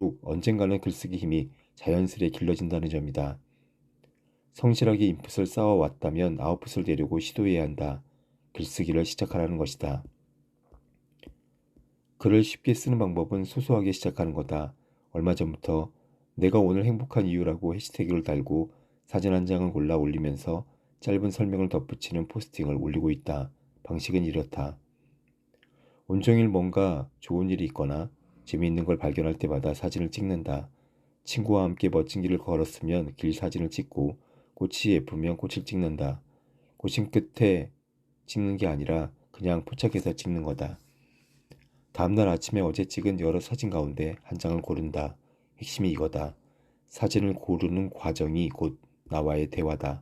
꼭 언젠가는 글쓰기 힘이 자연스레 길러진다는 점이다. 성실하게 인풋을 쌓아왔다면 아웃풋을 내려고 시도해야 한다. 글쓰기를 시작하라는 것이다. 글을 쉽게 쓰는 방법은 소소하게 시작하는 거다. 얼마 전부터 내가 오늘 행복한 이유라고 해시태그를 달고 사진 한 장을 골라 올리면서 짧은 설명을 덧붙이는 포스팅을 올리고 있다. 방식은 이렇다. 온종일 뭔가 좋은 일이 있거나 재미있는 걸 발견할 때마다 사진을 찍는다. 친구와 함께 멋진 길을 걸었으면 길 사진을 찍고 꽃이 예쁘면 꽃을 찍는다. 고심 끝에 찍는 게 아니라 그냥 포착해서 찍는 거다. 다음날 아침에 어제 찍은 여러 사진 가운데 한 장을 고른다. 핵심이 이거다. 사진을 고르는 과정이 곧 나와의 대화다.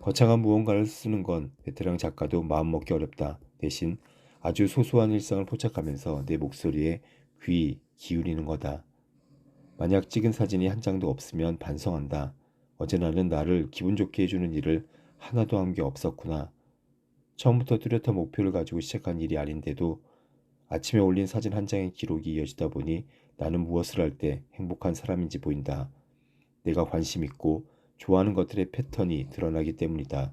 거창한 무언가를 쓰는 건 베테랑 작가도 마음먹기 어렵다. 대신 아주 소소한 일상을 포착하면서 내 목소리에 귀 기울이는 거다. 만약 찍은 사진이 한 장도 없으면 반성한다. 어제 나는 나를 기분 좋게 해주는 일을 하나도 한 게 없었구나. 처음부터 뚜렷한 목표를 가지고 시작한 일이 아닌데도 아침에 올린 사진 한 장의 기록이 이어지다 보니 나는 무엇을 할 때 행복한 사람인지 보인다. 내가 관심 있고 좋아하는 것들의 패턴이 드러나기 때문이다.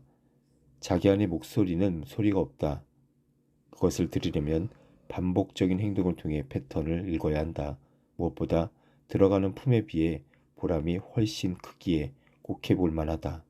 자기 안의 목소리는 소리가 없다. 그것을 들으려면 반복적인 행동을 통해 패턴을 읽어야 한다. 무엇보다 들어가는 품에 비해 보람이 훨씬 크기에 꼭 해 볼 만하다.